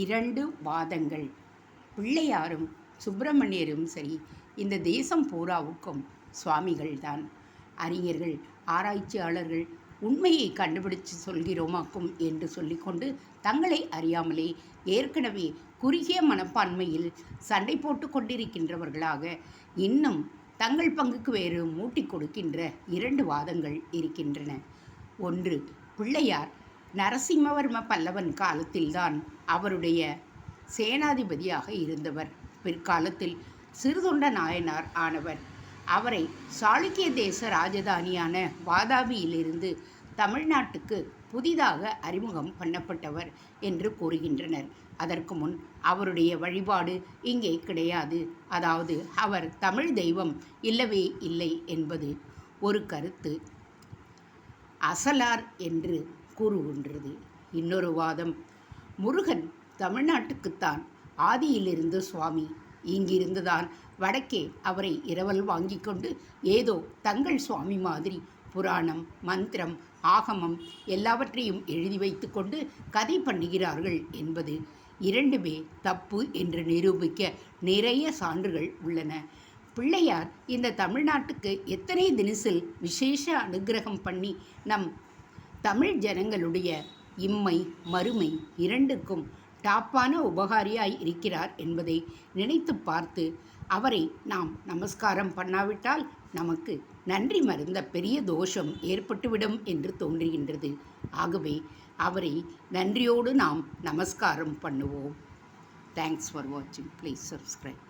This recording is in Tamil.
இரண்டு வாதங்கள். பிள்ளையாரும் சுப்பிரமணியரும் சரி இந்த தேசம் பூராவுக்கும் சுவாமிகள்தான். அறிஞர்கள் ஆராய்ச்சியாளர்கள் உண்மையை கண்டுபிடிச்சு சொல்கிறோமாக்கும் என்று சொல்லிக்கொண்டு தங்களை அறியாமலே ஏற்கனவே குறுகிய மனப்பான்மையில் சண்டை போட்டு கொண்டிருக்கின்றவர்களாக இன்னும் தங்கள் பங்குக்கு வேறு மூட்டி கொடுக்கின்ற இரண்டு வாதங்கள் இருக்கின்றன. ஒன்று பிள்ளையார் நரசிம்மவர்ம பல்லவன் காலத்தில்தான் அவருடைய சேனாதிபதியாக இருந்தவர். பிற்காலத்தில் சிறுதொண்ட நாயனார் ஆனவர். அவரை சாளுக்கிய தேச ராஜதானியான வாதாபியிலிருந்து தமிழ்நாட்டுக்கு புதிதாக அறிமுகம் பண்ணப்பட்டவர் என்று கூறுகின்றனர். அதற்கு முன் அவருடைய வழிபாடு இங்கே கிடையாது. அதாவது அவர் தமிழ் தெய்வம் இல்லவே இல்லை என்பது ஒரு கருத்து. அசலார் என்று கூறுகின்றது இன்னொரு வாதம் முருகன் தமிழ்நாட்டுக்குத்தான் ஆதியிலிருந்து சுவாமி. இங்கிருந்துதான் வடக்கே அவரை இரவல் வாங்கி கொண்டு ஏதோ தங்கள் சுவாமி மாதிரி புராணம் மந்திரம் ஆகமம் எல்லாவற்றையும் எழுதி வைத்துக்கொண்டு கதை பண்ணுகிறார்கள் என்பது இரண்டுமே தப்பு என்று நிரூபிக்க நிறைய சான்றுகள் உள்ளன. பிள்ளையார் இந்த தமிழ்நாட்டுக்கு எத்தனை தினசில் விசேஷ அனுகிரகம் பண்ணி நம் தமிழ் ஜனங்களுடைய இம்மை மறுமை இரண்டுக்கும் டாப்பான உபகாரியாய் இருக்கிறார் என்பதை நினைத்து பார்த்து அவரை நாம் நமஸ்காரம் பண்ணாவிட்டால் நமக்கு நன்றி மருந்த பெரிய தோஷம் ஏற்பட்டுவிடும் என்று தோன்றுகின்றது. ஆகவே அவரை நன்றியோடு நாம் நமஸ்காரம் பண்ணுவோம். தேங்க்ஸ் ஃபார் வாட்சிங் ப்ளீஸ் சப்ஸ்கிரைப்